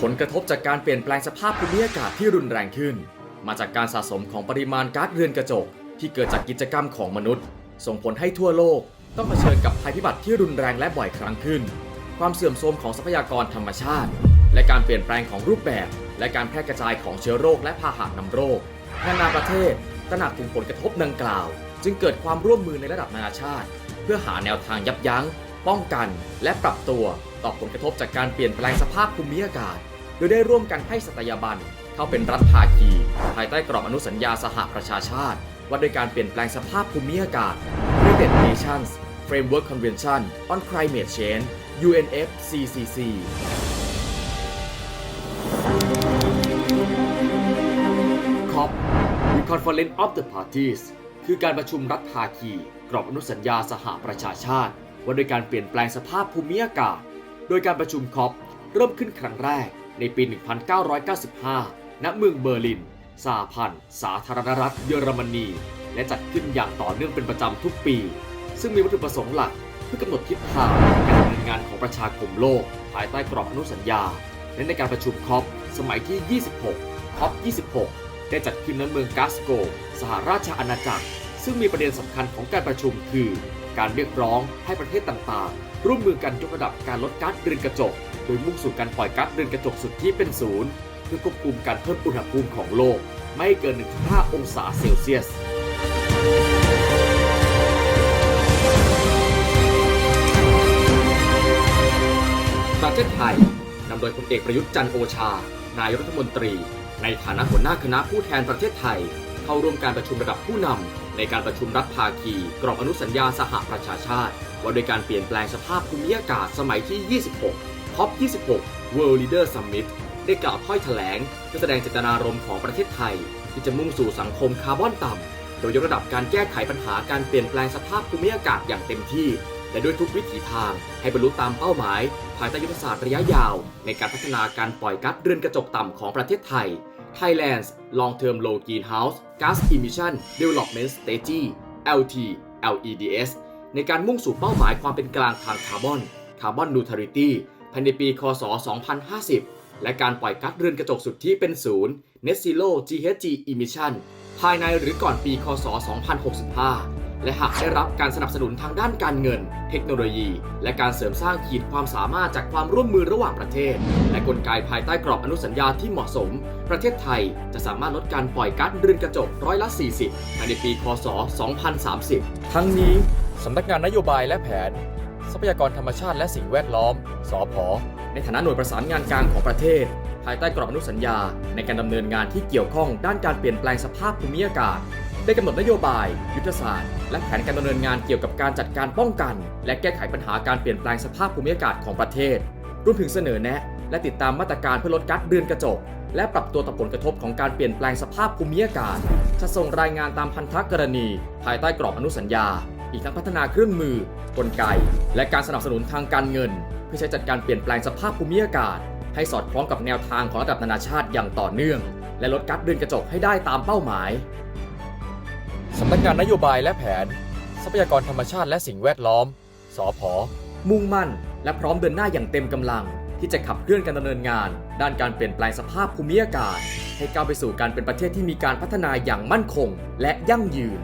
ผลกระทบจากการเปลี่ยนแปลงสภาพภูมิอากาศที่รุนแรงขึ้น มาจากการสะสมของปริมาณก๊าซเรือนกระจก ที่เกิดจากกิจกรรมของมนุษย์ ส่งผลให้ทั่วโลก ต้องเผชิญกับภัยพิบัติที่รุนแรงและบ่อยครั้งขึ้น ความเสื่อมโทรมของทรัพยากรธรรมชาติ และการเปลี่ยนแปลงของรูปแบบ และการแพร่กระจายของเชื้อโรคและพาหะนำโรคนานาประเทศ ตระหนักถึงผลกระทบดังกล่าว จึงเกิดความร่วมมือในระดับนานาชาติ เพื่อหาแนวทางยับยั้ง ป้องกัน และปรับตัวต่อผลกระทบจากการเปลี่ยนแปลงสภาพภูมิอากาศ โดยได้ร่วมกันให้สัตยาบันเข้าเป็นรัฐภาคี ภายใต้กรอบอนุสัญญาสหประชาชาติ ว่าด้วยการเปลี่ยนแปลงสภาพภูมิอากาศ United Nations Framework Convention on Climate Change UNFCCC Conference of the Parties คือการประชุมรัฐภาคี กรอบอนุสัญญาสหประชาชาติ ว่าด้วยการเปลี่ยนแปลงสภาพภูมิอากาศ โดยการประชุมคอปเริ่มขึ้นครั้งแรกในปี 1995 ณ เมืองเบอร์ลิน สหพันธ์สาธารณรัฐเยอรมนี และจัดขึ้นอย่างต่อเนื่องเป็นประจำทุกปี ซึ่งมีวัตถุประสงค์หลักเพื่อกำหนดทิศทางการดำเนินงานของประชาคมโลก ภายใต้กรอบอนุสัญญา และในการประชุมคอปสมัยที่ 26คอป26 ได้จัดขึ้นณเมืองกาสโก สหราชอาณาจักร ซึ่งมีประเด็นสำคัญของการประชุมคือ การเรียกร้องให้ประเทศต่างๆ ร่วมมือกันยกระดับการลดก๊าซเรือนกระจก โดยมุ่งสู่การปล่อยก๊าซเรือนกระจกสุดที่เป็นศูนย์เพื่อควบคุมการเพิ่มอุณหภูมิของโลก ไม่ให้เกิน 1.5 องศาเซลเซียสประเทศไทยนำโดยพลเอกประยุทธ์จันโอชา นายรัฐมนตรี ในฐานะหัวหน้าคณะผู้แทนประเทศไทย เข้าร่วมการประชุมระดับผู้นำในการประชุมรัฐภาคี กรอบอนุสัญญาสหประชาชาติ ว่าโดยการเปลี่ยนแปลงสภาพภูมิอากาศสมัยที่ 26 COP 26 World Leader Summit ได้กล่าวถ้อยแถลงเพื่อแสดงเจตนารมณ์ของประเทศไทย ที่จะมุ่งสู่สังคมคาร์บอนต่ำ โดยยกระดับการแก้ไขปัญหาการเปลี่ยนแปลงสภาพภูมิอากาศอย่างเต็มที่และด้วยทุกวิถีทางให้บรรลุตามเป้าหมาย ภายใต้ยุทธศาสตร์ระยะยาว ในการพัฒนาการปล่อยก๊าซเรือนกระจกต่ำของประเทศไทย Thailand's Long-Term Low Greenhouse Gas Emission Development Strategy LTLEDS ในการมุ่งสู่เป้าหมายความเป็นกลางทางคาร์บอนคาร์บอนนูทริตี้ภายในปี คศ 2050 และการปล่อยก๊าซเรือนกระจกสุดที่เป็นศูนย์ Net Zero GHG Emission ภายในหรือก่อนปี คศ 2065 และหากได้รับการสนับสนุนทางด้านการเงิน เทคโนโลยี และการเสริมสร้างขีดความสามารถจากความร่วมมือระหว่างประเทศ และกลไกภายใต้กรอบอนุสัญญาที่เหมาะสม ประเทศไทยจะสามารถลดการปล่อยก๊าซเรือนกระจกร้อยละ 40ภายในปีคศ2030 ทั้งนี้สำนักงานนโยบายและแผน ทรัพยากรธรรมชาติและสิ่งแวดล้อมสพในฐานะหน่วยประสานงานกลางของประเทศ ภายใต้กรอบอนุสัญญา ในการดำเนินงานที่เกี่ยวข้องด้านการเปลี่ยนแปลงสภาพภูมิอากาศ ได้กำหนดนโยบาย ยุทธศาสตร์ และแผนการดำเนินงานเกี่ยวกับการจัดการป้องกัน และแก้ไขปัญหาการเปลี่ยนแปลงสภาพภูมิอากาศของประเทศ รวมถึงเสนอแนะ และติดตามมาตรการเพื่อลดก๊าซเรือนกระจก และปรับตัวต่อผลกระทบของการเปลี่ยนแปลงสภาพภูมิอากาศ จะส่งรายงานตามพันธกรณี ภายใต้กรอบอนุสัญญา อีกทั้งพัฒนาเครื่องมือ กลไก และการสนับสนุนทางการเงิน เพื่อใช้จัดการเปลี่ยนแปลงสภาพภูมิอากาศ ให้สอดคล้องกับแนวทางของระดับนานาชาติอย่างต่อเนื่อง และลดก๊าซเรือนกระจกให้ได้ตามเป้าหมาย สำนักงานนโยบายและแผน ทรัพยากรธรรมชาติและสิ่งแวดล้อมสพมุ่งมั่น และพร้อมเดินหน้าอย่างเต็มกำลัง ที่จะขับเคลื่อนการดำเนินงาน ด้านการเปลี่ยนแปลงสภาพภูมิอากาศ ให้ก้าวไปสู่การเป็นประเทศที่มีการพัฒนาอย่างมั่นคง และยั่งยืน